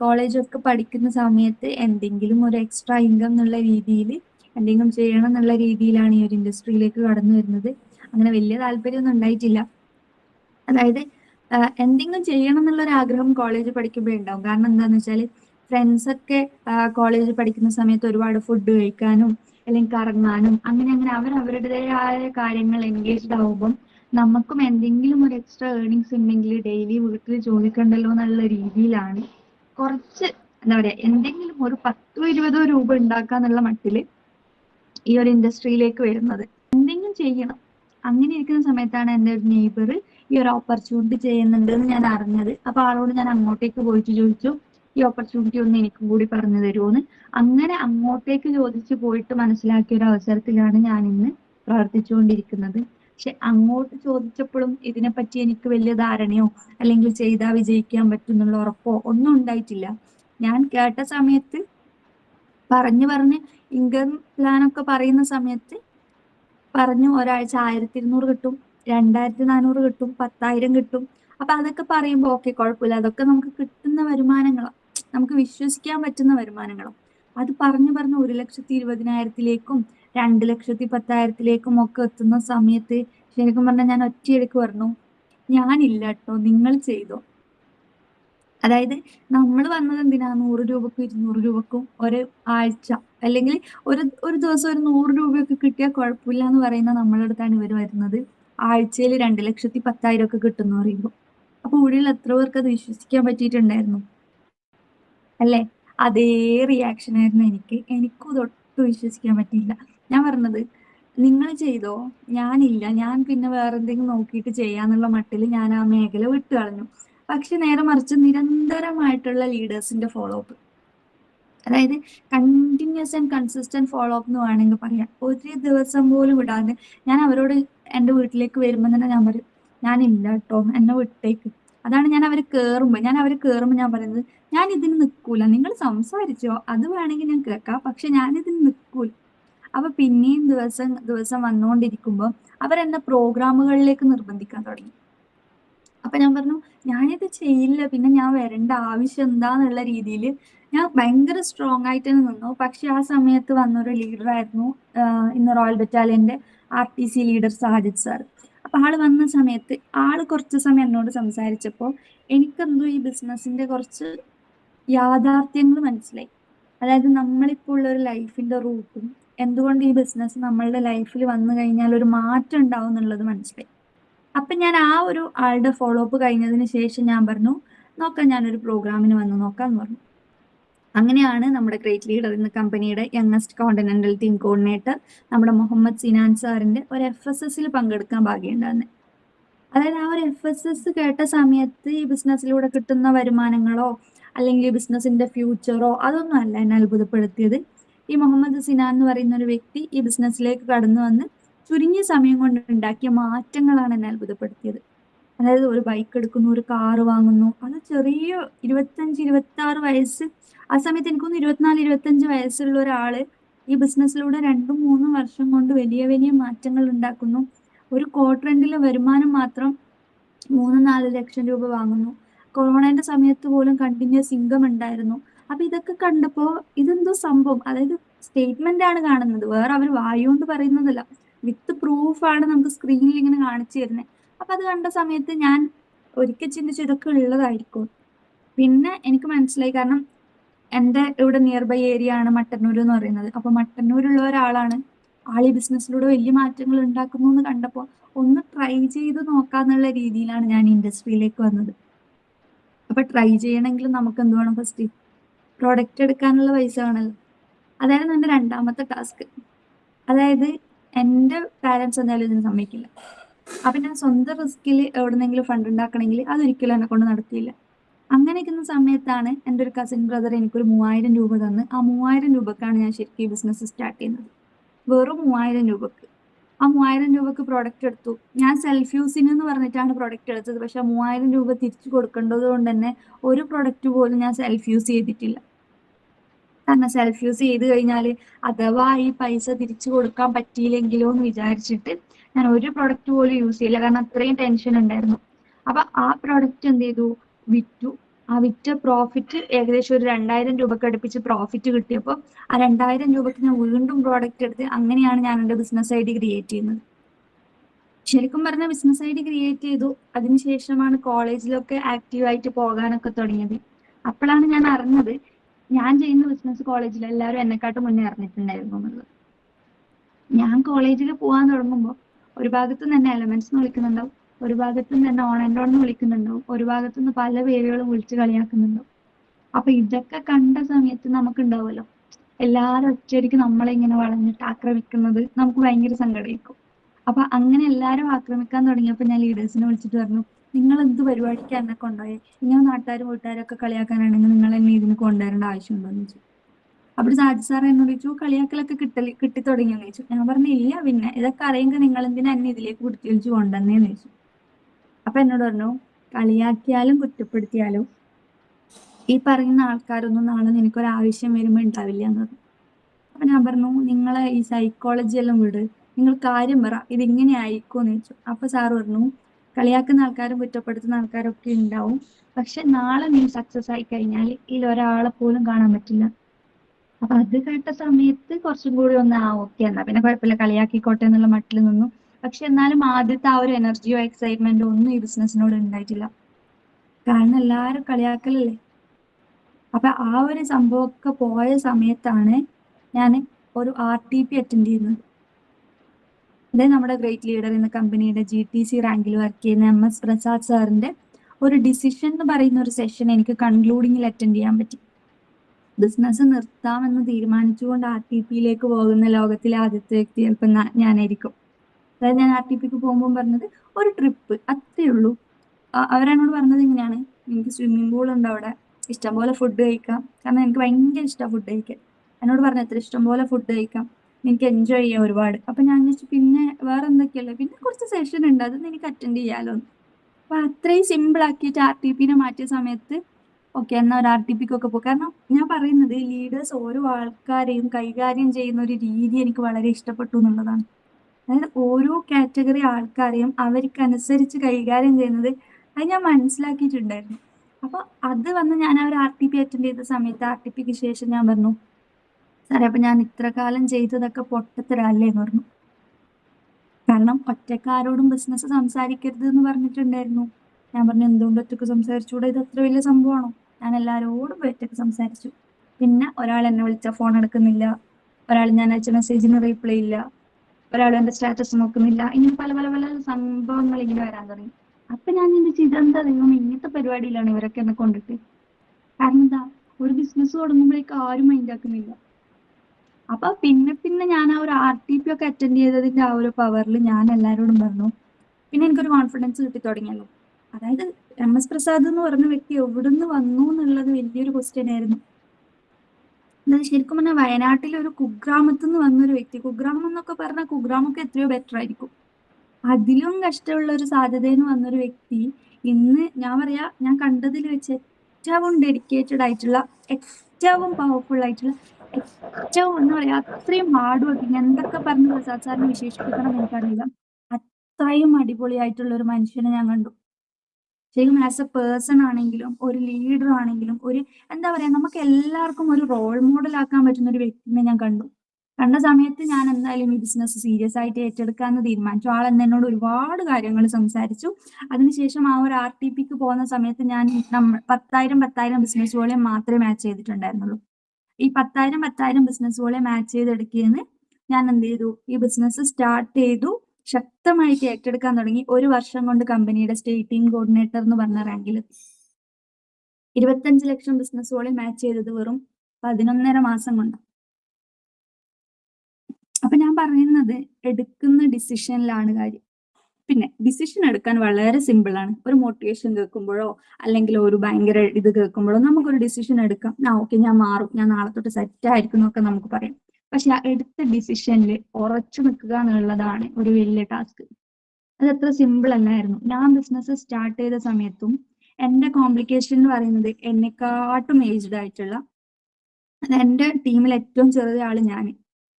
കോളേജൊക്കെ പഠിക്കുന്ന സമയത്ത് എന്തെങ്കിലും ഒരു എക്സ്ട്രാ ഇൻകം എന്നുള്ള രീതിയിൽ എന്തെങ്കിലും ചെയ്യണം എന്നുള്ള രീതിയിലാണ് ഈ ഒരു ഇൻഡസ്ട്രിയിലേക്ക് കടന്നു വരുന്നത്. അങ്ങനെ വലിയ താല്പര്യമൊന്നും ഉണ്ടായിട്ടില്ല. അതായത് എന്തെങ്കിലും ചെയ്യണം എന്നുള്ള ഒരു ആഗ്രഹം കോളേജ് പഠിക്കുമ്പോൾ ഉണ്ടാവും. കാരണം വെച്ചാൽ ഫ്രണ്ട്സ് ഒക്കെ കോളേജിൽ പഠിക്കുന്ന സമയത്ത് ഒരുപാട് ഫുഡ് കഴിക്കാനും അല്ലെങ്കിൽ കറങ്ങാനും അങ്ങനെ അങ്ങനെ അവർ അവരുടേതായ കാര്യങ്ങൾ എൻഗേജ്ഡ് ആവുമ്പം നമുക്കും എന്തെങ്കിലും ഒരു എക്സ്ട്രാ ഏർണിങ്സ് ഉണ്ടെങ്കിൽ ഡെയിലി വീട്ടിൽ ജോലിക്കുണ്ടല്ലോ എന്നുള്ള രീതിയിലാണ് കുറച്ച് എന്താ പറയാ എന്തെങ്കിലും ഒരു പത്തോ ഇരുപതോ രൂപ ഉണ്ടാക്കാന്നുള്ള മട്ടിൽ ഈ ഒരു ഇൻഡസ്ട്രിയിലേക്ക് വരുന്നത്. എന്തെങ്കിലും ചെയ്യണം. അങ്ങനെ ഇരിക്കുന്ന സമയത്താണ് എന്റെ ഒരു നെയ്ബർ ഈ ഒരു ഓപ്പർച്യൂണിറ്റി ചെയ്യുന്നുണ്ട് എന്ന് ഞാൻ അറിഞ്ഞത്. അപ്പൊ ആളോട് ഞാൻ അങ്ങോട്ടേക്ക് പോയിട്ട് ചോദിച്ചു ഈ ഓപ്പർച്യൂണിറ്റി ഒന്ന് എനിക്കും കൂടി പറഞ്ഞു തരുമോന്ന് അങ്ങനെ അങ്ങോട്ടേക്ക് ചോദിച്ചു പോയിട്ട് മനസ്സിലാക്കിയ ഒരു അവസരത്തിലാണ് ഞാൻ ഇന്ന് പ്രവർത്തിച്ചുകൊണ്ടിരിക്കുന്നത്. പക്ഷെ അങ്ങോട്ട് ചോദിച്ചപ്പോഴും ഇതിനെപ്പറ്റി എനിക്ക് വലിയ ധാരണയോ അല്ലെങ്കിൽ ചെയ്താൽ വിജയിക്കാൻ പറ്റുന്നുള്ള ഉറപ്പോ ഒന്നും ഉണ്ടായിട്ടില്ല. ഞാൻ കേട്ട സമയത്ത് പറഞ്ഞു പറഞ്ഞ് ഇൻകം പ്ലാൻ ഒക്കെ പറയുന്ന സമയത്ത് പറഞ്ഞു ഒരാഴ്ച ആയിരത്തി ഇരുന്നൂറ് കിട്ടും രണ്ടായിരത്തി നാനൂറ് കിട്ടും പത്തായിരം കിട്ടും. അപ്പൊ അതൊക്കെ പറയുമ്പോൾ ഓക്കെ കുഴപ്പമില്ല. അതൊക്കെ നമുക്ക് കിട്ടുന്ന വരുമാനങ്ങളാണ് നമുക്ക് വിശ്വസിക്കാൻ പറ്റുന്ന വരുമാനങ്ങളും. അത് പറഞ്ഞു പറഞ്ഞ് ഒരു ലക്ഷത്തി ഇരുപതിനായിരത്തിലേക്കും രണ്ട് ലക്ഷത്തി പത്തായിരത്തിലേക്കും ഒക്കെ എത്തുന്ന സമയത്ത് ശരിക്കും പറഞ്ഞാൽ ഞാൻ ഒറ്റയടിക്ക് പറഞ്ഞു ഞാനില്ല കേട്ടോ നിങ്ങൾ ചെയ്തോ. അതായത് നമ്മൾ വന്നത് എന്തിനാ? നൂറ് രൂപക്കും ഇരുന്നൂറ് രൂപക്കും ഒരു ആഴ്ച. അല്ലെങ്കിൽ ഒരു ഒരു ദിവസം ഒരു നൂറ് രൂപയൊക്കെ കിട്ടിയാൽ കുഴപ്പമില്ല എന്ന് പറയുന്ന നമ്മളെ അടുത്താണ് ഇവർ വരുന്നത്. ആഴ്ചയിൽ രണ്ട് ലക്ഷത്തി പത്തായിരം ഒക്കെ കിട്ടുന്നു പറയുമ്പോൾ. അപ്പൊ ഇവിടെയുള്ള എത്ര പേർക്ക് അത് വിശ്വസിക്കാൻ പറ്റിയിട്ടുണ്ടായിരുന്നു? അല്ലേ? അതേ റിയാക്ഷൻ ആയിരുന്നു എനിക്ക്. എനിക്കും ഇതൊട്ടും വിശ്വസിക്കാൻ പറ്റിയില്ല. ഞാൻ പറഞ്ഞത് നിങ്ങൾ ചെയ്തോ? ഞാനില്ല. ഞാൻ പിന്നെ വേറെ എന്തെങ്കിലും നോക്കിയിട്ട് ചെയ്യാന്നുള്ള മട്ടിൽ ഞാൻ ആ മേഖല വിട്ടു കളഞ്ഞു. പക്ഷെ നേരെ മറിച്ച് നിരന്തരമായിട്ടുള്ള ലീഡേഴ്സിന്റെ ഫോളോ അപ്പ് അതായത് continuous and consistent follow up എന്ന് വേണമെങ്കിൽ പറയാം. ഒരു ദിവസം പോലും വിടാതെ ഞാൻ അവരോട് എന്റെ വീട്ടിലേക്ക് വരുമ്പോൾ തന്നെ ഞാൻ പറയും ഞാനില്ല കേട്ടോ എന്നെ വിട്ടേക്ക്. അതാണ് ഞാൻ അവർ കയറുമ്പോൾ ഞാൻ അവർ കയറുമ്പോൾ ഞാൻ പറയുന്നത് ഞാൻ ഇതിന് നിൽക്കൂല നിങ്ങൾ സംസാരിച്ചോ. അത് വേണമെങ്കിൽ ഞാൻ കേൾക്കാം. പക്ഷെ ഞാൻ ഇതിന് നിൽക്കൂല അപ്പൊ പിന്നെയും ദിവസം ദിവസം വന്നുകൊണ്ടിരിക്കുമ്പോൾ അവരെന്നെ പ്രോഗ്രാമുകളിലേക്ക് നിർബന്ധിക്കാൻ തുടങ്ങി. അപ്പൊ ഞാൻ പറഞ്ഞു ഞാനിത് ചെയ്യില്ല പിന്നെ ഞാൻ വരേണ്ട ആവശ്യം എന്താന്നുള്ള രീതിയിൽ ഞാൻ ഭയങ്കര സ്ട്രോങ് ആയിട്ട് തന്നെ നിന്നു. പക്ഷെ ആ സമയത്ത് വന്നൊരു ലീഡറായിരുന്നു ഇന്ന് royal ബറ്റാലിയന്റെ R T C leader Sajid sir അപ്പൊ ആൾ വന്ന സമയത്ത് ആൾ കുറച്ച് സമയം എന്നോട് സംസാരിച്ചപ്പോൾ എനിക്കെന്തോ ഈ ബിസിനസിന്റെ കുറച്ച് യാഥാർത്ഥ്യങ്ങൾ മനസ്സിലായി. അതായത് നമ്മളിപ്പോൾ ഉള്ള ഒരു ലൈഫിന്റെ റൂട്ടും എന്തുകൊണ്ട് ഈ ബിസിനസ് നമ്മളുടെ ലൈഫിൽ വന്നു കഴിഞ്ഞാൽ ഒരു മാറ്റം ഉണ്ടാവും എന്നുള്ളത് മനസ്സിലായി. അപ്പൊ ഞാൻ ആ ഒരു ആളുടെ ഫോളോ അപ്പ് കഴിഞ്ഞതിന് ശേഷം ഞാൻ പറഞ്ഞു നോക്കാം ഞാനൊരു പ്രോഗ്രാമിന് വന്ന് നോക്കാന്ന് പറഞ്ഞു. അങ്ങനെയാണ് നമ്മുടെ ഗ്രേറ്റ് ലീഡർ എന്ന കമ്പനിയുടെ യങ്ങസ്റ്റ് കോണ്ടിനെന്റൽ ടീം കോർഡിനേറ്റർ നമ്മുടെ മുഹമ്മദ് സിനാൻ സാറിന്റെ ഒരു എഫ് എസ് എസിൽ പങ്കെടുക്കാൻ ഭാഗ്യമുണ്ടാകുന്നത് അതായത് ആ ഒരു എഫ് എസ് എസ് കേട്ട സമയത്ത് ഈ ബിസിനസ്സിലൂടെ കിട്ടുന്ന വരുമാനങ്ങളോ അല്ലെങ്കിൽ ഈ ബിസിനസിന്റെ ഫ്യൂച്ചറോ അതൊന്നും അല്ല എന്നെ അത്ഭുതപ്പെടുത്തിയത്. ഈ മുഹമ്മദ് സിനാൻ എന്ന് പറയുന്ന ഒരു വ്യക്തി ഈ ബിസിനസ്സിലേക്ക് കടന്നു വന്ന് ചുരുങ്ങിയ സമയം കൊണ്ട് ഉണ്ടാക്കിയ മാറ്റങ്ങളാണ് എന്നെ അത്ഭുതപ്പെടുത്തിയത്. അതായത് ഒരു ബൈക്ക് എടുക്കുന്നു ഒരു കാറ് വാങ്ങുന്നു. അത് ചെറിയ ഇരുപത്തഞ്ച് ഇരുപത്തി ആറ് വയസ്സ്. ആ സമയത്ത് എനിക്കൊന്ന് ഇരുപത്തിനാല് ഇരുപത്തഞ്ച് വയസ്സുള്ള ഒരാൾ ഈ ബിസിനസ്സിലൂടെ രണ്ടും മൂന്നും വർഷം കൊണ്ട് വലിയ വലിയ മാറ്റങ്ങൾ ഉണ്ടാക്കുന്നു. ഒരു ക്വാർട്ടറിന്റെ വരുമാനം മാത്രം മൂന്ന് നാല് ലക്ഷം രൂപ വാങ്ങുന്നു. കൊറോണയുടെ സമയത്ത് പോലും കണ്ടിന്യൂസ് ഇൻകം ഉണ്ടായിരുന്നു. അപ്പൊ ഇതൊക്കെ കണ്ടപ്പോ ഇതെന്തോ സംഭവം. അതായത് സ്റ്റേറ്റ്മെന്റ് ആണ് കാണുന്നത്. വേറെ അവർ വായുകൊണ്ട് പറയുന്നതല്ല. വിത്ത് പ്രൂഫാണ് നമുക്ക് സ്ക്രീനിൽ ഇങ്ങനെ കാണിച്ചു തരുന്നത് അപ്പൊ അത് കണ്ട സമയത്ത് ഞാൻ ഒരിക്കൽ ചിന്തിച്ചു ഇതൊക്കെ ഉള്ളതായിരിക്കും. പിന്നെ എനിക്ക് മനസ്സിലായി. കാരണം എന്റെ ഇവിടെ നിയർ ബൈ ഏരിയ ആണ് മട്ടന്നൂർ എന്ന് പറയുന്നത്. അപ്പൊ മട്ടന്നൂരുള്ള ഒരാളാണ് ആളി ബിസിനസ്സിലൂടെ വലിയ മാറ്റങ്ങൾ ഉണ്ടാക്കുന്നു എന്ന് കണ്ടപ്പോൾ ഒന്ന് ട്രൈ ചെയ്ത് നോക്കാന്നുള്ള രീതിയിലാണ് ഞാൻ ഇൻഡസ്ട്രിയിലേക്ക് വന്നത്. അപ്പൊ ട്രൈ ചെയ്യണമെങ്കിൽ നമുക്ക് എന്ത് വേണം ഫസ്റ്റ് പ്രോഡക്റ്റ് എടുക്കാനുള്ള പൈസ വേണമല്ലോ അതായിരുന്നു എന്റെ രണ്ടാമത്തെ ടാസ്ക് അതായത് എന്റെ പാരൻസ് എന്തായാലും ഇതിന് സമ്മതിക്കില്ല. അപ്പം ഞാൻ സ്വന്തം റിസ്കിൽ എവിടെന്നെങ്കിലും ഫണ്ട് ഉണ്ടാക്കണമെങ്കിൽ അതൊരിക്കലും എന്നെ കൊണ്ട് നടത്തിയില്ല. അങ്ങനെ ഇരിക്കുന്ന സമയത്താണ് എന്റെ ഒരു കസിൻ ബ്രദർ എനിക്കൊരു മൂവായിരം രൂപ തന്ന്. ആ മൂവായിരം രൂപക്കാണ് ഞാൻ ശരിക്കും ഈ ബിസിനസ് സ്റ്റാർട്ട് ചെയ്യുന്നത്. വെറും മൂവായിരം രൂപക്ക്. ആ മൂവായിരം രൂപക്ക് പ്രോഡക്റ്റ് എടുത്തു. ഞാൻ സെൽഫ് യൂസിങ് എന്ന് പറഞ്ഞിട്ടാണ് പ്രോഡക്റ്റ് എടുത്തത്. പക്ഷെ മൂവായിരം രൂപ തിരിച്ചു കൊടുക്കേണ്ടത് കൊണ്ട് തന്നെ ഒരു പ്രോഡക്റ്റ് പോലും ഞാൻ സെൽഫ് യൂസ് ചെയ്തിട്ടില്ല. കാരണം സെൽഫ് യൂസ് ചെയ്ത് കഴിഞ്ഞാൽ അഥവാ ഈ പൈസ തിരിച്ചു കൊടുക്കാൻ പറ്റിയില്ലെങ്കിലോ എന്ന് വിചാരിച്ചിട്ട് ഞാൻ ഒരു പ്രൊഡക്റ്റ് പോലും യൂസ് ചെയ്യില്ല. കാരണം അത്രയും ടെൻഷൻ ഉണ്ടായിരുന്നു. അപ്പൊ ആ പ്രൊഡക്റ്റ് എന്ത് ചെയ്തു? വിറ്റു. ആ വിറ്റ പ്രോഫിറ്റ് ഏകദേശം ഒരു രണ്ടായിരം രൂപക്ക് അടുപ്പിച്ച് പ്രോഫിറ്റ് കിട്ടിയപ്പോൾ ആ രണ്ടായിരം രൂപക്ക് ഞാൻ വീണ്ടും പ്രോഡക്റ്റ് എടുത്ത് അങ്ങനെയാണ് ഞാൻ എന്റെ ബിസിനസ് ഐ ഡി ക്രിയേറ്റ് ചെയ്യുന്നത്. ശരിക്കും പറഞ്ഞ ബിസിനസ് ഐ ഡി ക്രിയേറ്റ് ചെയ്തു. അതിനുശേഷമാണ് കോളേജിലൊക്കെ ആക്റ്റീവായിട്ട് പോകാനൊക്കെ തുടങ്ങിയത്. അപ്പോഴാണ് ഞാൻ അറിഞ്ഞത് ഞാൻ ചെയ്യുന്ന ബിസിനസ് കോളേജിൽ എല്ലാവരും എന്നെക്കാട്ടും മുന്നേ അറിഞ്ഞിട്ടുണ്ടായിരുന്നു എന്നുള്ളത്. ഞാൻ കോളേജിൽ പോകാൻ തുടങ്ങുമ്പോൾ ഒരു ഭാഗത്ത് നിന്ന് തന്നെ എലമെന്റ്സ് എന്ന് വിളിക്കുന്നുണ്ടാവും. ഒരു ഭാഗത്ത് നിന്ന് തന്നെ ഓൺലൈൻ ഓൺ എന്ന് വിളിക്കുന്നുണ്ടാവും. ഒരു ഭാഗത്ത് നിന്ന് പല പേരുകളും വിളിച്ച് കളിയാക്കുന്നുണ്ടാവും. അപ്പൊ ഇതൊക്കെ കണ്ട സമയത്ത് നമുക്ക് ഉണ്ടാവുമല്ലോ എല്ലാവരും ഒറ്റയടിക്ക് നമ്മളെ ഇങ്ങനെ വളഞ്ഞിട്ട് ആക്രമിക്കുന്നത് നമുക്ക് ഭയങ്കര സങ്കടമായിരിക്കും. അപ്പൊ അങ്ങനെ എല്ലാവരും ആക്രമിക്കാൻ തുടങ്ങിയപ്പോൾ ഞാൻ ലീഡേഴ്സിനെ വിളിച്ചിട്ട് പറഞ്ഞു നിങ്ങൾ എന്ത് പരിപാടിക്ക് എന്നെ കൊണ്ടുപോയി? ഇങ്ങനെ നാട്ടുകാരും വീട്ടുകാരും ഒക്കെ കളിയാക്കാനാണെങ്കിൽ നിങ്ങൾ എന്നെ ഇതിന് കൊണ്ടുവരേണ്ട ആവശ്യമുണ്ടോന്ന് ചോദിച്ചു. അപ്പോൾ സാജി സാർ എന്നോട് ചോദിച്ചു കളിയാക്കലൊക്കെ കിട്ടൽ കിട്ടി തുടങ്ങിയെന്ന് ചോദിച്ചു. ഞാൻ പറഞ്ഞു ഇല്ല പിന്നെ ഇതൊക്കെ അറിയുമ്പോൾ നിങ്ങൾ എന്തിനാ എന്നെ ഇതിലേക്ക് കുടിച്ചു കൊണ്ടുവന്നേന്ന് ചോദിച്ചു. അപ്പൊ എന്നോട് പറഞ്ഞു കളിയാക്കിയാലും കുറ്റപ്പെടുത്തിയാലും ഈ പറയുന്ന ആൾക്കാരൊന്നും നാളെ നിനക്കൊരു ആവശ്യം വരുമ്പോൾ ഉണ്ടാവില്ല എന്ന് പറഞ്ഞു. അപ്പൊ ഞാൻ പറഞ്ഞു നിങ്ങളെ ഈ സൈക്കോളജി എല്ലാം വിട്. നിങ്ങൾ കാര്യം പറ ഇത് ഇങ്ങനെ ആയിക്കോന്ന് ചോദിച്ചു. അപ്പൊ സാർ പറഞ്ഞു കളിയാക്കുന്ന ആൾക്കാരും കുറ്റപ്പെടുത്തുന്ന ആൾക്കാരും ഒക്കെ ഉണ്ടാവും. പക്ഷെ നാളെ നീ സക്സസ് ആയി കഴിഞ്ഞാൽ ഇതിൽ ഒരാളെ പോലും കാണാൻ പറ്റില്ല. അപ്പൊ അത് കേട്ട സമയത്ത് കുറച്ചും കൂടി ഒന്ന് ആ ഓക്കെ എന്നാ പിന്നെ കുഴപ്പമില്ല കളിയാക്കിക്കോട്ടെ എന്നുള്ള മട്ടിൽ നിന്നു. പക്ഷെ എന്നാലും ആദ്യത്തെ ആ ഒരു എനർജിയോ എക്സൈറ്റ്മെന്റോ ഒന്നും ഈ ബിസിനസ്സിനോട് ഉണ്ടായിട്ടില്ല. കാരണം എല്ലാവരും കളിയാക്കലല്ലേ? അപ്പൊ ആ ഒരു സംഭവമൊക്കെ പോയ സമയത്താണ് ഞാൻ ഒരു ആർ ടി പി അറ്റൻഡ് ചെയ്യുന്നത്. അതായത് നമ്മുടെ ഗ്രേറ്റ് ലീഡർ എന്ന കമ്പനിയുടെ ജി ടി സി റാങ്കിൽ വർക്ക് ചെയ്യുന്ന എം എസ് പ്രസാദ് സാറിന്റെ ഒരു ഡിസിഷൻ എന്ന് പറയുന്ന ഒരു സെഷൻ എനിക്ക് കൺക്ലൂഡിങ്ങിൽ അറ്റൻഡ് ചെയ്യാൻ പറ്റി. ബിസിനസ് നിർത്താമെന്ന് തീരുമാനിച്ചുകൊണ്ട് ആർ ടി പിയിലേക്ക് പോകുന്ന ലോകത്തിലെ ആദ്യത്തെ വ്യക്തി ചിലപ്പോൾ ഞാനായിരിക്കും. അതായത് ഞാൻ ആർ ടി പിക്ക് പോകുമ്പോൾ പറഞ്ഞത് ഒരു ട്രിപ്പ് അത്രേ ഉള്ളൂ. അവരെന്നോട് പറഞ്ഞത് ഇങ്ങനെയാണ്. എനിക്ക് സ്വിമ്മിംഗ് പൂൾ ഉണ്ട് അവിടെ. ഇഷ്ടംപോലെ ഫുഡ് കഴിക്കാം. കാരണം എനിക്ക് ഭയങ്കര ഇഷ്ടമാണ് ഫുഡ് കഴിക്കാൻ. എന്നോട് പറഞ്ഞു എത്ര ഇഷ്ടംപോലെ ഫുഡ് കഴിക്കാം. എനിക്ക് എൻജോയ് ചെയ്യാം ഒരുപാട്. അപ്പൊ ഞാൻ വിചാരിച്ചു പിന്നെ വേറെ എന്തൊക്കെയല്ലേ പിന്നെ കുറച്ച് സെഷൻ ഉണ്ട്. അതൊന്നും എനിക്ക് അറ്റൻഡ് ചെയ്യാലോ. അപ്പൊ അത്രയും സിമ്പിൾ ആക്കിയിട്ട് ആർ ടി പിന്നെ മാറ്റിയ സമയത്ത് ഓക്കെ എന്നാ ഒരു ആർ ടി പിക്ക് ഒക്കെ പോകും കാരണം ഞാൻ പറയുന്നത് ലീഡേഴ്സ് ഓരോ ആൾക്കാരെയും കൈകാര്യം ചെയ്യുന്ന ഒരു രീതി എനിക്ക് വളരെ ഇഷ്ടപ്പെട്ടു എന്നുള്ളതാണ്. അതായത് ഓരോ കാറ്റഗറി ആൾക്കാരെയും അവർക്കനുസരിച്ച് കൈകാര്യം ചെയ്യുന്നത് അത് ഞാൻ മനസ്സിലാക്കിയിട്ടുണ്ടായിരുന്നു. അപ്പൊ അത് വന്ന് ഞാൻ ആ ഒരു ആർ ടി പി അറ്റൻഡ് ചെയ്ത സമയത്ത് ആർ ടി പിക്ക് ശേഷം ഞാൻ പറഞ്ഞു സാറേ അപ്പൊ ഞാൻ ഇത്ര കാലം ചെയ്തതൊക്കെ പൊട്ടത്തരല്ലേ എന്ന് പറഞ്ഞു. കാരണം ഒറ്റക്കാരോടും ബിസിനസ് സംസാരിക്കരുത് എന്ന് പറഞ്ഞിട്ടുണ്ടായിരുന്നു. ഞാൻ പറഞ്ഞു എന്തുകൊണ്ട് ഒറ്റയ്ക്ക് സംസാരിച്ചുകൂടെ ഇത് അത്ര വലിയ സംഭവമാണോ? ഞാൻ എല്ലാവരോടും ഒറ്റയ്ക്ക് സംസാരിച്ചു. പിന്നെ ഒരാൾ എന്നെ വിളിച്ച ഫോൺ എടുക്കുന്നില്ല. ഒരാൾ ഞാൻ അയച്ച മെസ്സേജിന് റീപ്ലൈ ഇല്ല. ഒരാൾ എന്റെ സ്റ്റാറ്റസ് നോക്കുന്നില്ല. ഇങ്ങനെ പല പല പല സംഭവങ്ങൾ ഇങ്ങനെ വരാൻ തുടങ്ങി. അപ്പൊ ഞാൻ ചിന്തിച്ചു ഇതെന്താ ദൈവം ഇങ്ങനത്തെ പരിപാടിയിലാണ് ഇവരൊക്കെ എന്നെ കൊണ്ടിട്ട്. കാരണം എന്താ ഒരു ബിസിനസ് തുടങ്ങുമ്പോഴേക്കും ആരും മൈൻഡ് ആക്കുന്നില്ല. അപ്പൊ പിന്നെ പിന്നെ ഞാൻ ആ ഒരു ആർ ടി പി ഒക്കെ അറ്റൻഡ് ചെയ്തതിന്റെ ആ ഒരു പവറിൽ ഞാൻ എല്ലാവരോടും പറഞ്ഞു പിന്നെ എനിക്കൊരു കോൺഫിഡൻസ് കിട്ടി തുടങ്ങിയല്ലോ. അതായത് എം എസ് പ്രസാദ് എന്ന് പറഞ്ഞ വ്യക്തി എവിടുന്ന് വന്നു എന്നുള്ളത് വലിയൊരു ക്വസ്റ്റ്യൻ ആയിരുന്നു. ശരിക്കും പറഞ്ഞാൽ വയനാട്ടിലെ ഒരു കുഗ്രാമത്തിൽ നിന്ന് വന്നൊരു വ്യക്തി കുഗ്രാമം എന്നൊക്കെ പറഞ്ഞാൽ കുഗ്രാമൊക്കെ എത്രയോ ബെറ്റർ ആയിരിക്കും. അതിലും കഷ്ടമുള്ള ഒരു സാധ്യത എന്ന് വന്നൊരു വ്യക്തി ഇന്ന് ഞാൻ പറയാ ഞാൻ കണ്ടതിൽ വെച്ച് ഏറ്റവും ഡെഡിക്കേറ്റഡ് ആയിട്ടുള്ള ഏറ്റവും പവർഫുൾ ആയിട്ടുള്ള ഏറ്റവും എന്താ പറയാ അത്രയും ഹാർഡ് എന്തൊക്കെ പറഞ്ഞ് പ്രസാദ് വിശേഷിപ്പിക്കണം എനിക്കറിയില്ല അത്രയും അടിപൊളിയായിട്ടുള്ള ഒരു മനുഷ്യനെ ഞാൻ കണ്ടു. ശരിക്കും ആസ് എ പേഴ്സൺ ആണെങ്കിലും ഒരു ലീഡർ ആണെങ്കിലും ഒരു എന്താ പറയാ നമുക്ക് എല്ലാവർക്കും ഒരു റോൾ മോഡൽ ആക്കാൻ പറ്റുന്ന ഒരു വ്യക്തിനെ ഞാൻ കണ്ടു. കണ്ട സമയത്ത് ഞാൻ എന്തായാലും ഈ ബിസിനസ് സീരിയസ് ആയിട്ട് ഏറ്റെടുക്കാൻ തീരുമാനിച്ചു. ആൾ എന്ന് എന്നോട് ഒരുപാട് കാര്യങ്ങൾ സംസാരിച്ചു. അതിനുശേഷം ആ ഒരു ആർ ടി പിക്ക് പോകുന്ന സമയത്ത് ഞാൻ നമ്മ പത്തായിരം പത്തായിരം ബിസിനസ് വോളിയം മാത്രമേ മാച്ച് ചെയ്തിട്ടുണ്ടായിരുന്നുള്ളൂ. ഈ പത്തായിരം പത്തായിരം ബിസിനസ് പോലെ മാച്ച് ചെയ്തെടുക്കിയെന്ന് ഞാൻ എന്ത് ചെയ്തു? ഈ ബിസിനസ് സ്റ്റാർട്ട് ചെയ്തു. ശക്തമായിട്ട് ഏറ്റെടുക്കാൻ തുടങ്ങി. ഒരു വർഷം കൊണ്ട് കമ്പനിയുടെ സ്റ്റേറ്റ് ടീം കോർഡിനേറ്റർ എന്ന് പറഞ്ഞ റാങ്കിൽ ഇരുപത്തഞ്ച് ലക്ഷം ബിസിനസ്സുകളെ മാച്ച് ചെയ്തത് വെറും പതിനൊന്നര മാസം കൊണ്ട്. അപ്പൊ ഞാൻ പറയുന്നത് എടുക്കുന്ന ഡിസിഷനിലാണ് കാര്യം. പിന്നെ ഡിസിഷൻ എടുക്കാൻ വളരെ സിമ്പിൾ ആണ്. ഒരു മോട്ടിവേഷൻ കേൾക്കുമ്പോഴോ അല്ലെങ്കിൽ ഒരു ഭയങ്കര ഇത് കേൾക്കുമ്പോഴോ നമുക്കൊരു ഡിസിഷൻ എടുക്കാം. ആ ഓക്കെ ഞാൻ മാറും. ഞാൻ നാളെ തൊട്ട് സെറ്റ് ആയിരിക്കും എന്നൊക്കെ നമുക്ക് പറയാം. പക്ഷെ ആ എടുത്ത ഡിസിഷനിൽ ഉറച്ചു നിൽക്കുക എന്നുള്ളതാണ് ഒരു വലിയ ടാസ്ക് അത് അത്ര സിമ്പിൾ അല്ലായിരുന്നു. ഞാൻ ബിസിനസ് സ്റ്റാർട്ട് ചെയ്ത സമയത്തും എന്റെ കോംപ്ലിക്കേഷൻ എന്ന് പറയുന്നത് എന്നെക്കാട്ടും ഏജ്ഡ് ആയിട്ടുള്ള എന്റെ ടീമിൽ ഏറ്റവും ചെറിയ ആൾ ഞാൻ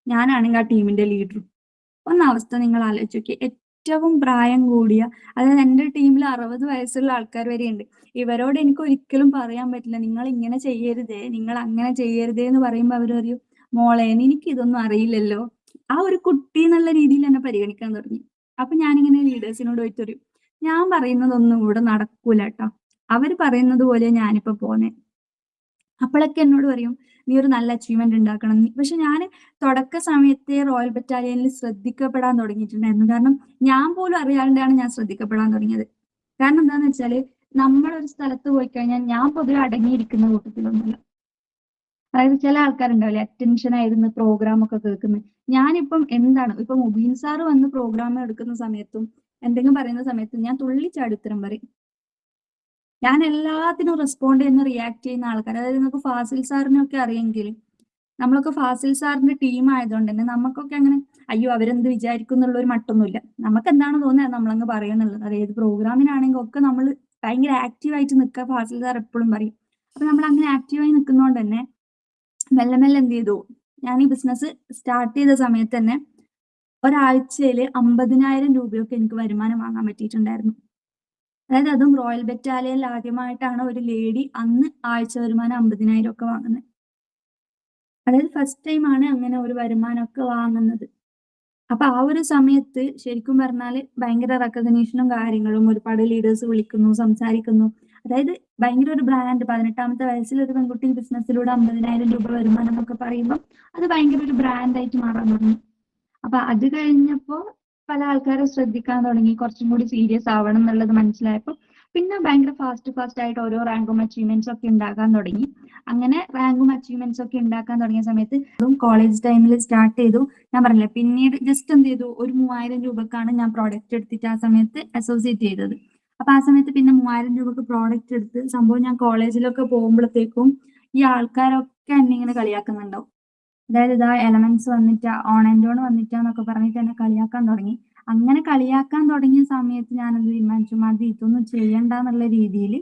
ഞാനാണെങ്കിൽ ആ ടീമിന്റെ ലീഡറും ഒന്നവസ്ഥ നിങ്ങൾ ആലോചിച്ച് നോക്കി ഏറ്റവും പ്രായം കൂടിയ അതായത് എന്റെ ടീമിൽ അറുപത് വയസ്സുള്ള ആൾക്കാർ വരെയുണ്ട്. ഇവരോട് എനിക്ക് ഒരിക്കലും പറയാൻ പറ്റില്ല. നിങ്ങൾ ഇങ്ങനെ ചെയ്യരുതേ നിങ്ങൾ അങ്ങനെ ചെയ്യരുതേ എന്ന് പറയുമ്പോൾ അവർ പറയും മോളെ എനിക്ക് ഇതൊന്നും അറിയില്ലല്ലോ. ആ ഒരു കുട്ടി എന്നുള്ള രീതിയിൽ എന്നെ പരിഗണിക്കാൻ തുടങ്ങി. അപ്പൊ ഞാനിങ്ങനെ ലീഡേഴ്സിനോട് പോയിട്ട് ഞാൻ പറയുന്നതൊന്നും ഇവിടെ നടക്കൂല കേട്ടോ അവർ പറയുന്നത് പോലെ ഞാനിപ്പോ പോന്നെ. അപ്പോഴൊക്കെ എന്നോട് പറയും നീ ഒരു നല്ല അച്ചീവ്മെന്റ് ഉണ്ടാക്കണം. പക്ഷെ ഞാൻ തുടക്ക സമയത്തെ റോയൽ ബറ്റാലിയനിൽ ശ്രദ്ധിക്കപ്പെടാൻ തുടങ്ങിയിട്ടുണ്ടായിരുന്നു. കാരണം ഞാൻ പോലും അറിയാണ്ടാണ് ഞാൻ ശ്രദ്ധിക്കപ്പെടാൻ തുടങ്ങിയത്. കാരണം എന്താന്ന് വെച്ചാൽ നമ്മളൊരു സ്ഥലത്ത് പോയി കഴിഞ്ഞാൽ ഞാൻ പൊതുവെ അടങ്ങിയിരിക്കുന്ന കൂട്ടത്തിലൊന്നുമല്ല. അതായത് ചില ആൾക്കാരുണ്ടാവില്ലേ അറ്റൻഷൻ ആയിരുന്നു പ്രോഗ്രാം ഒക്കെ കേൾക്കുന്നത്. ഞാനിപ്പം എന്താണ് ഇപ്പൊ മുബീൻ സാർ വന്ന് പ്രോഗ്രാം എടുക്കുന്ന സമയത്തും എന്തെങ്കിലും പറയുന്ന സമയത്തും ഞാൻ തുള്ളിച്ചാടി ഉത്തരം പറയും. ഞാൻ എല്ലാത്തിനും റെസ്പോണ്ട് ചെയ്യുന്ന റിയാക്ട് ചെയ്യുന്ന ആൾക്കാർ അതായത് നിങ്ങൾക്ക് ഫാസിൽ സാറിനെ ഒക്കെ അറിയെങ്കിൽ നമ്മളൊക്കെ ഫാസിൽ സാറിന്റെ ടീം ആയതുകൊണ്ട് തന്നെ നമുക്കൊക്കെ അങ്ങനെ അയ്യോ അവരെന്ത് വിചാരിക്കും എന്നുള്ള ഒരു മട്ടൊന്നുമില്ല. നമുക്ക് എന്താണ് തോന്നുന്നത് നമ്മളങ്ങ് പറയുന്നുള്ളത് അതായത് പ്രോഗ്രാമിനാണെങ്കിൽ ഒക്കെ നമ്മൾ ഭയങ്കര ആക്റ്റീവായിട്ട് നിൽക്കുക ഫാസിൽ സാർ എപ്പോഴും പറയും. അപ്പൊ നമ്മൾ അങ്ങനെ ആക്റ്റീവായി നിൽക്കുന്നതുകൊണ്ട് തന്നെ മെല്ലെ മെല്ലെ എന്ത് ചെയ്തു? ഞാൻ ഈ ബിസിനസ് സ്റ്റാർട്ട് ചെയ്ത സമയത്ത് തന്നെ ഒരാഴ്ചയിൽ അമ്പതിനായിരം രൂപയൊക്കെ എനിക്ക് വരുമാനം വാങ്ങാൻ പറ്റിയിട്ടുണ്ടായിരുന്നു. അതായത് അതും റോയൽ ബറ്റാലിയനിൽ ആദ്യമായിട്ടാണ് ഒരു ലേഡി അന്ന് ആഴ്ച വരുമാനം അമ്പതിനായിരം ഒക്കെ വാങ്ങുന്നത് അതായത് ഫസ്റ്റ് ടൈം ആണ് അങ്ങനെ ഒരു വരുമാനമൊക്കെ വാങ്ങുന്നത്. അപ്പൊ ആ ഒരു സമയത്ത് ശരിക്കും പറഞ്ഞാൽ ഭയങ്കര റെക്കഗ്നീഷനും കാര്യങ്ങളും ഒരുപാട് ലീഡേഴ്സ് വിളിക്കുന്നു സംസാരിക്കുന്നു. അതായത് ഭയങ്കര ഒരു ബ്രാൻഡ് പതിനെട്ടാമത്തെ വയസ്സിൽ ഒരു പെൺകുട്ടി ബിസിനസ്സിലൂടെ അമ്പതിനായിരം രൂപ വരുമാനം എന്നൊക്കെ പറയുമ്പോൾ അത് ഭയങ്കര ഒരു ബ്രാൻഡായിട്ട് മാറാൻ തുടങ്ങി. അപ്പൊ അത് കഴിഞ്ഞപ്പോ പല ആൾക്കാരും ശ്രദ്ധിക്കാൻ തുടങ്ങി. കുറച്ചും കൂടി സീരിയസ് ആവണം എന്നുള്ളത് മനസ്സിലായപ്പോൾ പിന്നെ ഭയങ്കര ഫാസ്റ്റ് ഫാസ്റ്റ് ആയിട്ട് ഓരോ റാങ്കും അച്ചീവ്മെന്റ്സ് ഒക്കെ ഉണ്ടാക്കാൻ തുടങ്ങി. അങ്ങനെ റാങ്കും അച്ചീവ്മെന്റ്സ് ഒക്കെ ഉണ്ടാക്കാൻ തുടങ്ങിയ സമയത്ത് അതും കോളേജ് ടൈമിൽ സ്റ്റാർട്ട് ചെയ്തു. ഞാൻ പറഞ്ഞില്ല പിന്നീട് ജസ്റ്റ് എന്ത് ചെയ്തു? ഒരു മൂവായിരം രൂപക്കാണ് ഞാൻ പ്രോഡക്റ്റ് എടുത്തിട്ട് ആ സമയത്ത് അസോസിയേറ്റ് ചെയ്തത്. അപ്പൊ ആ സമയത്ത് പിന്നെ മൂവായിരം രൂപക്ക് പ്രോഡക്റ്റ് എടുത്ത് സംഭവം ഞാൻ കോളേജിലൊക്കെ പോകുമ്പോഴത്തേക്കും ഈ ആൾക്കാരൊക്കെ എന്നെ ഇങ്ങനെ കളിയാക്കുന്നുണ്ടാവും. അതായത് ഇതാ എലമെന്റ്സ് വന്നിട്ട ഓൺ ആൻഡ് ഓൺ വന്നിട്ടാന്നൊക്കെ പറഞ്ഞിട്ട് എന്നെ കളിയാക്കാൻ തുടങ്ങി. അങ്ങനെ കളിയാക്കാൻ തുടങ്ങിയ സമയത്ത് ഞാനത് തീരുമാനിച്ചു മതി ഇതൊന്നും ചെയ്യണ്ട എന്നുള്ള രീതിയിൽ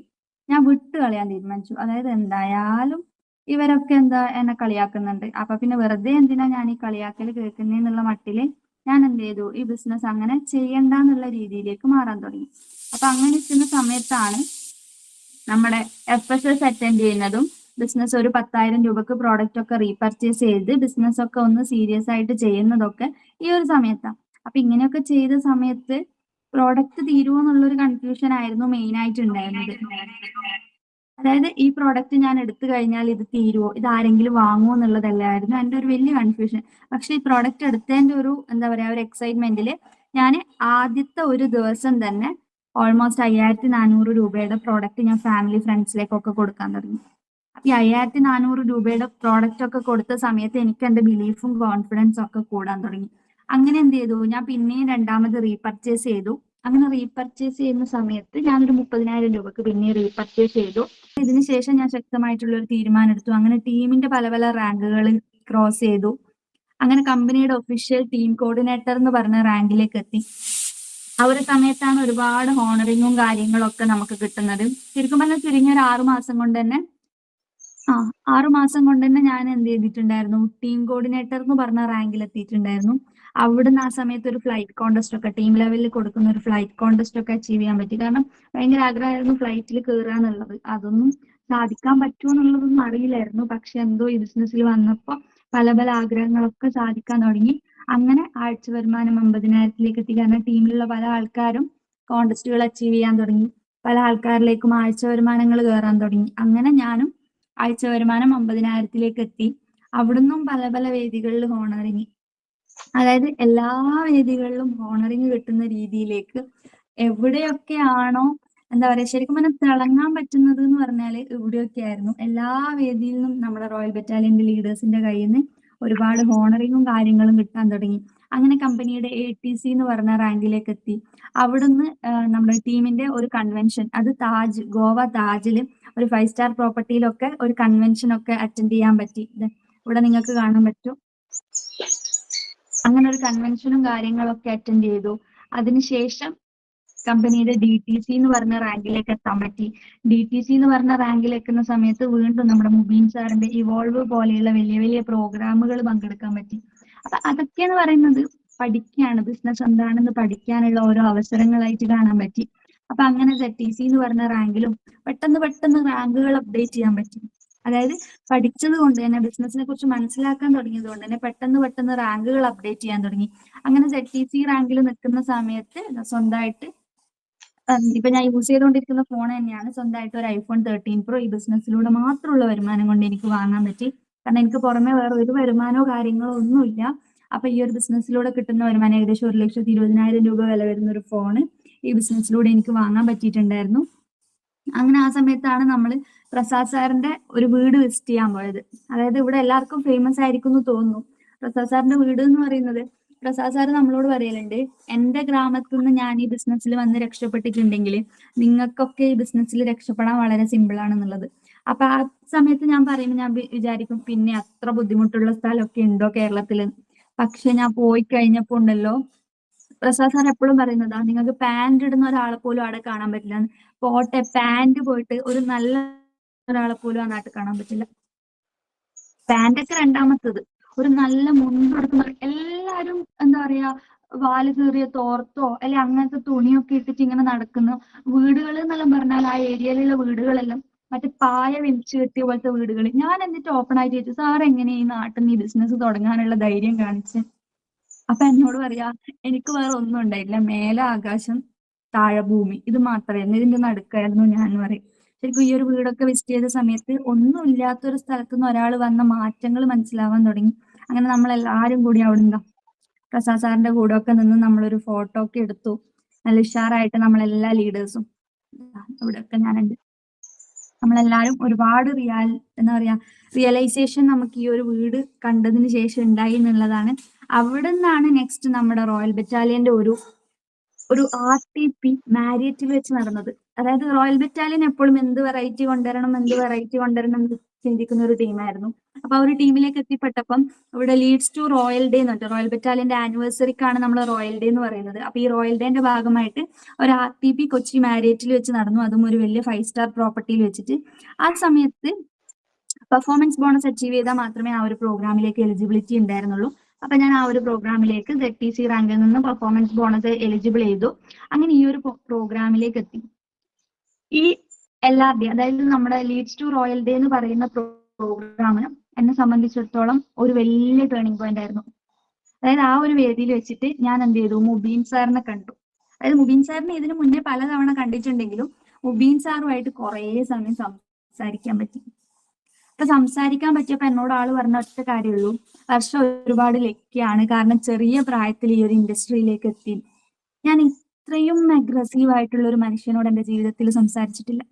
ഞാൻ വിട്ട് കളയാൻ തീരുമാനിച്ചു. അതായത് എന്തായാലും ഇവരൊക്കെ എന്താ എന്നെ കളിയാക്കുന്നുണ്ട്. അപ്പൊ പിന്നെ വെറുതെ എന്തിനാ ഞാൻ ഈ കളിയാക്കൽ കേൾക്കുന്നേന്നുള്ള മട്ടിൽ ഞാൻ എന്ത് ചെയ്തു? ഈ ബിസിനസ് അങ്ങനെ ചെയ്യണ്ട എന്നുള്ള രീതിയിലേക്ക് മാറാൻ തുടങ്ങി. അപ്പൊ അങ്ങനെ ഇരിക്കുന്ന സമയത്താണ് നമ്മുടെ എഫ് എസ് എസ് അറ്റൻഡ് ചെയ്യുന്നതും ബിസിനസ് ഒരു പത്തായിരം രൂപക്ക് പ്രോഡക്റ്റ് ഒക്കെ റീപർച്ചേസ് ചെയ്ത് ബിസിനസ് ഒക്കെ ഒന്ന് സീരിയസ് ആയിട്ട് ചെയ്യുന്നതൊക്കെ ഈ ഒരു സമയത്താണ് അപ്പൊ ഇങ്ങനെയൊക്കെ ചെയ്ത സമയത്ത് പ്രോഡക്റ്റ് തീരുമോ എന്നുള്ളൊരു കൺഫ്യൂഷൻ ആയിരുന്നു മെയിൻ ആയിട്ട് ഉണ്ടായിരുന്നത്. അതായത് ഈ പ്രോഡക്റ്റ് ഞാൻ എടുത്തു കഴിഞ്ഞാൽ ഇത് തീരുമോ ഇത് ആരെങ്കിലും വാങ്ങുമോ എന്നുള്ളതല്ലായിരുന്നു എന്റെ ഒരു വലിയ കൺഫ്യൂഷൻ പക്ഷെ ഈ പ്രോഡക്റ്റ് എടുത്തതിന്റെ ഒരു എന്താ പറയാ ഒരു എക്സൈറ്റ്മെന്റിൽ ഞാൻ ആദ്യത്തെ ഒരു ദിവസം തന്നെ ഓൾമോസ്റ്റ് അയ്യായിരത്തി നാനൂറ് രൂപയുടെ പ്രോഡക്റ്റ് ഞാൻ ഫാമിലി ഫ്രണ്ട്സിലേക്കൊക്കെ കൊടുക്കാൻ തുടങ്ങി. ഈ അയ്യായിരത്തി നാനൂറ് രൂപയുടെ പ്രോഡക്റ്റ് ഒക്കെ കൊടുത്ത സമയത്ത് എനിക്ക് എന്റെ ബിലീഫും കോൺഫിഡൻസും ഒക്കെ കൂടാൻ തുടങ്ങി. അങ്ങനെ എന്ത് ചെയ്തു? ഞാൻ പിന്നെയും രണ്ടാമത് റീപർച്ചേസ് ചെയ്തു. അങ്ങനെ റീപർച്ചേസ് ചെയ്യുന്ന സമയത്ത് ഞാനൊരു മുപ്പതിനായിരം രൂപക്ക് പിന്നെ റീപർച്ചേസ് ചെയ്തു. ഇതിനുശേഷം ഞാൻ ശക്തമായിട്ടുള്ള ഒരു തീരുമാനം എടുത്തു. അങ്ങനെ ടീമിന്റെ പല പല റാങ്കുകൾ ക്രോസ് ചെയ്തു. അങ്ങനെ കമ്പനിയുടെ ഒഫീഷ്യൽ ടീം കോർഡിനേറ്റർ എന്ന് പറഞ്ഞ റാങ്കിലേക്ക് എത്തി. ആ ഒരു സമയത്താണ് ഒരുപാട് ഹോണറിങ്ങും കാര്യങ്ങളൊക്കെ നമുക്ക് കിട്ടുന്നത്. ശരിക്കും പറഞ്ഞാൽ ചുരുങ്ങിയ ഒരു ആറു മാസം കൊണ്ട് തന്നെ ആ ആറു മാസം കൊണ്ട് തന്നെ ഞാൻ എന്ത് ചെയ്തിട്ടുണ്ടായിരുന്നു? ടീം കോർഡിനേറ്റർ എന്ന് പറഞ്ഞ റാങ്കിൽ എത്തിയിട്ടുണ്ടായിരുന്നു. അവിടുന്ന് ആ സമയത്ത് ഒരു ഫ്ലൈറ്റ് കോണ്ടസ്റ്റ് ഒക്കെ ടീം ലെവലിൽ കൊടുക്കുന്ന ഒരു ഫ്ലൈറ്റ് കോണ്ടസ്റ്റ് ഒക്കെ അച്ചീവ് ചെയ്യാൻ പറ്റി. കാരണം ഭയങ്കര ആഗ്രഹമായിരുന്നു ഫ്ലൈറ്റിൽ കയറുക എന്നുള്ളത് അതൊന്നും സാധിക്കാൻ പറ്റുമോ എന്നുള്ളതൊന്നും അറിയില്ലായിരുന്നു. പക്ഷെ എന്തോ ഈ ബിസിനസ്സിൽ വന്നപ്പോൾ പല പല ആഗ്രഹങ്ങളൊക്കെ സാധിക്കാൻ തുടങ്ങി. അങ്ങനെ ആഴ്ച വരുമാനം അമ്പതിനായിരത്തിലേക്ക് എത്തി. കാരണം ടീമിലുള്ള പല ആൾക്കാരും കോണ്ടസ്റ്റുകൾ അച്ചീവ് ചെയ്യാൻ തുടങ്ങി. പല ആൾക്കാരിലേക്കും ആഴ്ച വരുമാനങ്ങൾ കയറാൻ തുടങ്ങി. അങ്ങനെ ഞാനും ആഴ്ച വരുമാനം അമ്പതിനായിരത്തിലേക്ക് എത്തി അവിടുന്നും പല പല വേദികളിൽ ഹോണറിങ്. അതായത് എല്ലാ വേദികളിലും ഹോണറിങ് കിട്ടുന്ന രീതിയിലേക്ക് എവിടെയൊക്കെയാണോ എന്താ പറയാ ശരിക്കും പറഞ്ഞാൽ തിളങ്ങാൻ പറ്റുന്നത് എന്ന് പറഞ്ഞാൽ ഇവിടെയൊക്കെ ആയിരുന്നു എല്ലാ വേദിയിൽ നിന്നും നമ്മുടെ റോയൽ ബറ്റാലിയന്റെ ലീഡേഴ്സിന്റെ കയ്യിൽ നിന്ന് ഒരുപാട് ഹോണറിങ്ങും കാര്യങ്ങളും കിട്ടാൻ തുടങ്ങി. അങ്ങനെ കമ്പനിയുടെ എ ടി സി എന്ന് പറഞ്ഞ റാങ്കിലേക്ക് എത്തി അവിടുന്ന് നമ്മുടെ ടീമിന്റെ ഒരു കൺവെൻഷൻ. അത് താജ് ഗോവ താജിൽ ഒരു ഫൈവ് സ്റ്റാർ പ്രോപ്പർട്ടിയിലൊക്കെ ഒരു കൺവെൻഷൻ ഒക്കെ അറ്റൻഡ് ചെയ്യാൻ പറ്റി. ഇവിടെ നിങ്ങൾക്ക് കാണാൻ പറ്റും. അങ്ങനെ ഒരു കൺവെൻഷനും കാര്യങ്ങളൊക്കെ അറ്റൻഡ് ചെയ്തു. അതിനുശേഷം കമ്പനിയുടെ ഡി ടി സി എന്ന് പറഞ്ഞ റാങ്കിലേക്ക് എത്താൻ പറ്റി. ഡി ടി സി എന്ന് പറഞ്ഞ റാങ്കിൽ എത്തുന്ന സമയത്ത് വീണ്ടും നമ്മുടെ മുബീൻ സാറിന്റെ ഇവോൾവ് പോലെയുള്ള വലിയ വലിയ പ്രോഗ്രാമുകൾ പങ്കെടുക്കാൻ പറ്റി. അപ്പൊ അതൊക്കെ എന്ന് പറയുന്നത് പഠിക്കുകയാണ് ബിസിനസ് എന്താണെന്ന് പഠിക്കാനുള്ള ഓരോ അവസരങ്ങളായിട്ട് കാണാൻ പറ്റി. അപ്പൊ അങ്ങനെ സെറ്റ് സി എന്ന് പറഞ്ഞ റാങ്കിലും പെട്ടെന്ന് പെട്ടെന്ന് റാങ്കുകൾ അപ്ഡേറ്റ് ചെയ്യാൻ പറ്റും. അതായത് പഠിച്ചത് കൊണ്ട് തന്നെ ബിസിനസിനെ കുറിച്ച് മനസ്സിലാക്കാൻ തുടങ്ങിയത് കൊണ്ട് തന്നെ പെട്ടെന്ന് പെട്ടെന്ന് റാങ്കുകൾ അപ്ഡേറ്റ് ചെയ്യാൻ തുടങ്ങി. അങ്ങനെ സെറ്റ് സി റാങ്കിൽ നിൽക്കുന്ന സമയത്ത് സ്വന്തമായിട്ട് ഇപ്പൊ ഞാൻ യൂസ് ചെയ്തുകൊണ്ടിരിക്കുന്ന ഫോൺ തന്നെയാണ്. സ്വന്തമായിട്ട് ഒരു ഐഫോൺ തേർട്ടീൻ പ്രോ ഈ ബിസിനസ്സിലൂടെ മാത്രമുള്ള വരുമാനം കൊണ്ട് എനിക്ക് വാങ്ങാൻ പറ്റി. കാരണം എനിക്ക് പുറമെ വേറെ ഒരു വരുമാനമോ കാര്യങ്ങളോ ഒന്നുമില്ല. അപ്പൊ ഈ ഒരു ബിസിനസ്സിലൂടെ കിട്ടുന്ന വരുമാനം ഏകദേശം ഒരു ലക്ഷത്തി ഇരുപതിനായിരം രൂപ വില വരുന്ന ഒരു ഫോണ് ഈ ബിസിനസ്സിലൂടെ എനിക്ക് വാങ്ങാൻ പറ്റിയിട്ടുണ്ടായിരുന്നു. അങ്ങനെ ആ സമയത്താണ് നമ്മൾ പ്രസാദ് സാറിന്റെ ഒരു വീട് വിസിറ്റ് ചെയ്യാൻ പോയത്. അതായത് ഇവിടെ എല്ലാവർക്കും ഫേമസ് ആയിരിക്കും എന്ന് തോന്നുന്നു. പ്രസാദ് സാറിന്റെ വീട് എന്ന് പറയുന്നത് പ്രസാദ് സാർ നമ്മളോട് പറയലുണ്ട് എന്റെ ഗ്രാമത്തിൽ നിന്ന് ഞാൻ ഈ ബിസിനസ്സിൽ വന്ന് രക്ഷപ്പെട്ടിട്ടുണ്ടെങ്കിൽ നിങ്ങൾക്കൊക്കെ ഈ ബിസിനസ്സിൽ രക്ഷപ്പെടാൻ വളരെ സിമ്പിൾ ആണെന്നുള്ളത്. അപ്പൊ ആ സമയത്ത് ഞാൻ പറയുമ്പോൾ ഞാൻ വിചാരിക്കും പിന്നെ അത്ര ബുദ്ധിമുട്ടുള്ള സ്ഥലമൊക്കെ ഉണ്ടോ കേരളത്തിൽ പക്ഷെ ഞാൻ പോയി കഴിഞ്ഞപ്പോ ഉണ്ടല്ലോ പ്രസാദ് സാർ എപ്പോഴും പറയുന്നതാ നിങ്ങൾക്ക് പാന്റ് ഇടുന്ന ഒരാളെ പോലും അവിടെ കാണാൻ പറ്റില്ല. പോട്ടെ പാന്റ് പോയിട്ട് ഒരു നല്ല ഒരാളെ പോലും ആ നാട്ടിൽ കാണാൻ പറ്റില്ല. പാന്റ് ഒക്കെ രണ്ടാമത്തത്. ഒരു നല്ല മുണ്ടെടുക്കുന്ന എല്ലാരും എന്താ പറയാ വാൽ കീറിയ തോർത്തോ അല്ലെ അങ്ങനത്തെ തുണിയൊക്കെ ഇട്ടിട്ട് ഇങ്ങനെ നടക്കുന്നു. വീടുകൾ എന്നെല്ലാം പറഞ്ഞാൽ ആ ഏരിയയിലുള്ള വീടുകളെല്ലാം മറ്റേ പായ വിളിച്ചു കെട്ടിയ പോലത്തെ വീടുകൾ ഞാൻ എന്നിട്ട് ഓപ്പൺ ആയിട്ട് ചോദിച്ചു സാർ എങ്ങനെയാ ഈ നാട്ടിൽ നിന്ന് ഈ ബിസിനസ് തുടങ്ങാനുള്ള ധൈര്യം കാണിച്ച്? അപ്പൊ എന്നോട് പറയാ എനിക്ക് വേറെ ഒന്നും ഉണ്ടായില്ല. മേലെ ആകാശം താഴെ ഭൂമി. ഇത് മാത്രമായിരുന്നു ഇതിന്റെ നടുക്കായിരുന്നു ഞാൻ പറയും. ശരിക്കും ഈ ഒരു വീടൊക്കെ വിസിറ്റ് ചെയ്ത സമയത്ത് ഒന്നും ഇല്ലാത്തൊരു സ്ഥലത്ത് നിന്ന് ഒരാൾ വന്ന മാറ്റങ്ങൾ മനസ്സിലാവാൻ തുടങ്ങി. അങ്ങനെ നമ്മൾ എല്ലാവരും കൂടി അവിടെ പ്രസാദ് സാറിന്റെ കൂടെ ഒക്കെ നിന്ന് നമ്മളൊരു ഫോട്ടോ ഒക്കെ എടുത്തു. നല്ല ഉഷാറായിട്ട് നമ്മളെല്ലാ ലീഡേഴ്സും ഇവിടെ ഒക്കെ ഞാനുണ്ട്. നമ്മളെല്ലാരും ഒരുപാട് റിയാൽ എന്താ പറയാ റിയലൈസേഷൻ നമുക്ക് ഈ ഒരു വീട് കണ്ടതിന് ശേഷം ഉണ്ടായി എന്നുള്ളതാണ്. അവിടെ നിന്നാണ് നെക്സ്റ്റ് നമ്മുടെ റോയൽ ബറ്റാലിയന്റെ ഒരു ഒരു ആർ ടി പി മാരിയറ്റിൽ വെച്ച് നടന്നത്. അതായത് റോയൽ ബറ്റാലിയൻ എപ്പോഴും എന്ത് വെറൈറ്റി കൊണ്ടുവരണം എന്ത് വെറൈറ്റി കൊണ്ടുവരണം എന്ന് ചിന്തിക്കുന്ന ഒരു ടീമായിരുന്നു അപ്പൊ ആ ഒരു ടീമിലേക്ക് എത്തിപ്പെട്ടപ്പം ഇവിടെ ലീഡ്സ് ടു റോയൽ ഡേ എന്ന് പറഞ്ഞിട്ട് റോയൽ ബറ്റാലിയന്റെ ആനിവേഴ്സറിക്കാണ് നമ്മൾ റോയൽ ഡേ എന്ന് പറയുന്നത്. അപ്പൊ ഈ റോയൽ ഡേന്റെ ഭാഗമായിട്ട് ഒരു ആർ ടി പി കൊച്ചി മാരിയറ്റിൽ വെച്ച് നടന്നു. അതും ഒരു വലിയ ഫൈവ് സ്റ്റാർ പ്രോപ്പർട്ടിയിൽ വെച്ചിട്ട്. ആ സമയത്ത് പെർഫോമൻസ് ബോണസ് അച്ചീവ് ചെയ്താൽ മാത്രമേ ആ ഒരു പ്രോഗ്രാമിലേക്ക് എലിജിബിലിറ്റി ഉണ്ടായിരുന്നുള്ളൂ. അപ്പൊ ഞാൻ ആ ഒരു പ്രോഗ്രാമിലേക്ക് സെഡ് ടി സി റാങ്കിൽ നിന്ന് പെർഫോമൻസ് ബോണസ് എലിജിബിൾ ചെയ്തു. അങ്ങനെ ഈ ഒരു പ്രോഗ്രാമിലേക്ക് എത്തി. ഈ എൽ ആർ ഡി അതായത് നമ്മുടെ ലീഡ്സ് ടു റോയൽ ഡേ എന്ന് പറയുന്ന പ്രോഗ്രാമിന് എന്നെ സംബന്ധിച്ചിടത്തോളം ഒരു വലിയ ടേണിംഗ് പോയിന്റ് ആയിരുന്നു. അതായത് ആ ഒരു വേദിയിൽ വെച്ചിട്ട് ഞാൻ എന്ത് ചെയ്തു? മുബീൻ സാറിനെ കണ്ടു. അതായത് മുബീൻ സാറിനെ ഇതിനു മുന്നേ പലതവണ കണ്ടിട്ടുണ്ടെങ്കിലും മുബീൻ സാറുമായിട്ട് കുറേ സമയം സംസാരിക്കാൻ പറ്റി. അപ്പൊ സംസാരിക്കാൻ പറ്റിയപ്പോ എന്നോട് ആൾ പറഞ്ഞ ഒറ്റ കാര്യമുള്ളൂ വർഷം ഒരുപാട് ലക്കിയാണ്. കാരണം ചെറിയ പ്രായത്തിൽ ഈ ഒരു ഇൻഡസ്ട്രിയിലേക്ക് എത്തി. ഞാൻ ഇത്രയും അഗ്രസീവ് ആയിട്ടുള്ള ഒരു മനുഷ്യനോട് എന്റെ ജീവിതത്തിൽ സംസാരിച്ചിട്ടില്ല.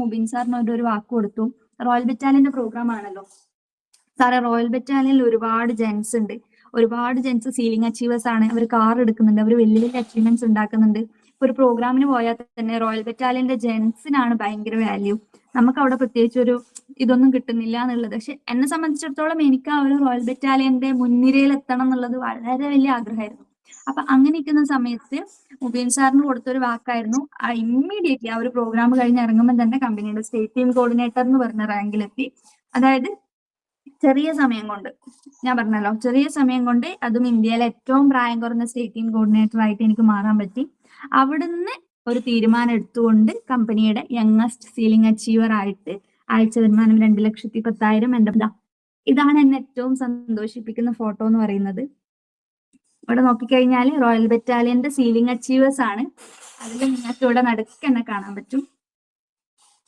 മുബിൻ സാറിനോട് ഒരു വാക്ക് കൊടുത്തു. റോയൽ ബറ്റാലിയന്റെ പ്രോഗ്രാം ആണല്ലോ. സാറേ റോയൽ ബറ്റാലിയനിൽ ഒരുപാട് ജെൻസ് ഉണ്ട്. ഒരുപാട് ജെൻസ് സീലിംഗ് അച്ചീവേഴ്സ് ആണ്. അവർ കാർ എടുക്കുന്നുണ്ട്. അവർ വലിയ വലിയ അച്ചീവ്മെന്റ്സ് ഉണ്ടാക്കുന്നുണ്ട്. ഒരു പ്രോഗ്രാമിന് പോയാൽ തന്നെ റോയൽ ബറ്റാലിയന്റെ ജെൻസിനാണ് ഭയങ്കര വാല്യൂ നമുക്ക് അവിടെ പ്രത്യേകിച്ച് ഒരു ഇതൊന്നും കിട്ടുന്നില്ല എന്നുള്ളത്. പക്ഷെ എന്നെ സംബന്ധിച്ചിടത്തോളം എനിക്ക് ആ ഒരു റോയൽ ബറ്റാലിയന്റെ മുൻനിരയിൽ എത്തണം എന്നുള്ളത് വളരെ വലിയ ആഗ്രഹമായിരുന്നു. അപ്പൊ അങ്ങനെ ഇരിക്കുന്ന സമയത്ത് മുബീൻ സാറിന് കൊടുത്തൊരു വാക്കായിരുന്നു. ഇമ്മീഡിയറ്റ്ലി ആ ഒരു പ്രോഗ്രാം കഴിഞ്ഞ് ഇറങ്ങുമ്പോൾ തന്നെ കമ്പനിയുടെ സ്റ്റേറ്റ് ടീം കോർഡിനേറ്റർ എന്ന് പറഞ്ഞ റാങ്കിലെത്തി അതായത് ചെറിയ സമയം കൊണ്ട്. ഞാൻ പറഞ്ഞല്ലോ ചെറിയ സമയം കൊണ്ട് അതും ഇന്ത്യയിലെ ഏറ്റവും പ്രായം കുറഞ്ഞ സ്റ്റേറ്റ് ടീം കോർഡിനേറ്റർ ആയിട്ട് എനിക്ക് മാറാൻ പറ്റി. അവിടുന്ന് ഒരു തീരുമാനം എടുത്തുകൊണ്ട് കമ്പനിയുടെ യങ്ങസ്റ്റ് സീലിംഗ് അച്ചീവർ ആയിട്ട് ആഴ്ച വരുമാനം രണ്ട് ലക്ഷത്തി പത്തായിരം എന്റെ ഇതാണ് എന്നെ ഏറ്റവും സന്തോഷിപ്പിക്കുന്ന ഫോട്ടോ എന്ന് പറയുന്നത്. ഇവിടെ നോക്കിക്കഴിഞ്ഞാൽ റോയൽ ബറ്റാലിയന്റെ സീലിംഗ് അച്ചീവേഴ്സ് ആണ്. അതിൽ നിങ്ങൾക്ക് ഇവിടെ നടുക്ക് എന്നെ കാണാൻ പറ്റും.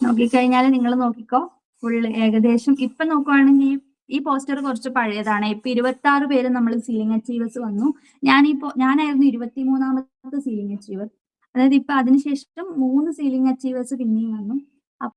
നോക്കിക്കഴിഞ്ഞാൽ നിങ്ങൾ നോക്കിക്കോ. ഫുള്ള് ഏകദേശം ഇപ്പൊ നോക്കുവാണെങ്കിൽ ഈ പോസ്റ്റർ കുറച്ച് പഴയതാണ്. ഇപ്പൊ ഇരുപത്തി ആറ് പേര് നമ്മൾ സീലിംഗ് അച്ചീവേഴ്സ് വന്നു. ഞാൻ ഞാനിപ്പോ ഞാനായിരുന്നു ഇരുപത്തി മൂന്നാമത്തെ സീലിംഗ് അച്ചീവർ അതായത് ഇപ്പൊ അതിനുശേഷം മൂന്ന് സീലിംഗ് അച്ചീവേഴ്സ് പിന്നെയും വന്നു.